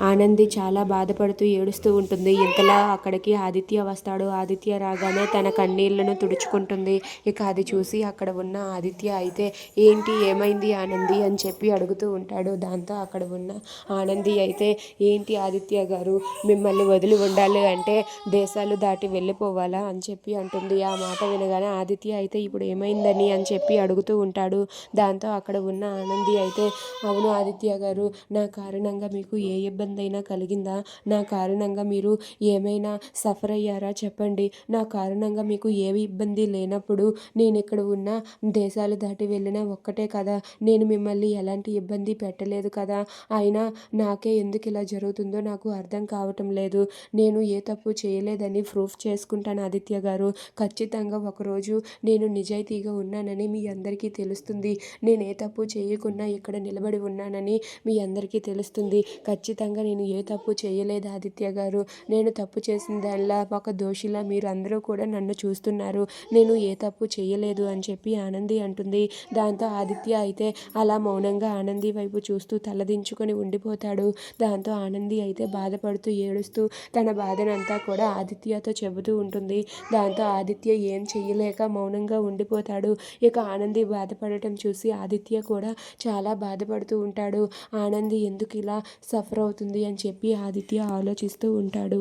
ఆనంది చాలా బాధపడుతూ ఏడుస్తూ ఉంటుంది. ఇంతలా అక్కడికి ఆదిత్య వస్తాడు. ఆదిత్య రాగానే తన కన్నీళ్ళను తుడుచుకుంటుంది. ఇక అది చూసి అక్కడ ఉన్న ఆదిత్య అయితే ఏంటి? ఏమైంది ఆనంది? అని చెప్పి అడుగుతూ ఉంటాడు. దాంతో అక్కడ ఉన్న ఆనంది అయితే ఏంటి ఆదిత్య గారు మిమ్మల్ని వదిలి ఉండాలి అంటే దేశాలు దాటి వెళ్ళిపోవాలా? అని చెప్పి అంటుంది. ఆ మాట వినగానే ఆదిత్య అయితే ఇప్పుడు ఏమైందని? అని చెప్పి అడుగుతూ ఉంటాడు. దాంతో అక్కడ ఉన్న ఆనంది అయితే అవును ఆదిత్య గారు నా కారణంగా మీకు ఏ ఇబ్బంది అయినా కలిగిందా? నా కారణంగా మీరు ఏమైనా సఫర్ అయ్యారా చెప్పండి. నా కారణంగా మీకు ఏవి ఇబ్బంది లేనప్పుడు నేను ఇక్కడ ఉన్న దేశాలు దాటి వెళ్ళిన ఒక్కటే కదా. నేను మిమ్మల్ని ఎలాంటి ఇబ్బంది పెట్టలేదు కదా. అయినా నాకే ఎందుకు ఇలా జరుగుతుందో నాకు అర్థం కావటం లేదు. నేను ఏ తప్పు చేయలేదని ప్రూఫ్ చేసుకుంటాను ఆదిత్య గారు. ఖచ్చితంగా ఒకరోజు నేను నిజాయితీగా ఉన్నానని మీ అందరికీ తెలుస్తుంది. నేను ఏ తప్పు చేయకుండా ఇక్కడ నిలబడి ఉన్నానని మీ అందరికీ తెలుస్తుంది. ఖచ్చితంగా నేను ఏ తప్పు చేయలేదు ఆదిత్య గారు. నేను తప్పు చేసిన దానిలా ఒక దోషిలా మీరు అందరూ కూడా నన్ను చూస్తున్నారు. నేను ఏ తప్పు చేయలేదు అని చెప్పి ఆనంది అంటుంది. దాంతో ఆదిత్య అయితే అలా మౌనంగా ఆనంది వైపు చూస్తూ తలదించుకొని ఉండిపోతాడు. దాంతో ఆనంది అయితే బాధపడుతూ ఏడుస్తూ తన బాధనంతా కూడా ఆదిత్యతో చెబుతూ ఉంటుంది. దాంతో ఆదిత్య ఏం చెయ్యలేక మౌనంగా ఉండిపోతాడు. ఇక ఆనంది బాధపడటం చూసి ఆదిత్య కూడా చాలా బాధపడుతూ ఉంటాడు. ఆనంది ఎందుకు ఇలా సఫర్ అవుతుంది? అవుతుంది అని చెప్పి ఆదిత్య ఆలోచిస్తూ ఉంటాడు.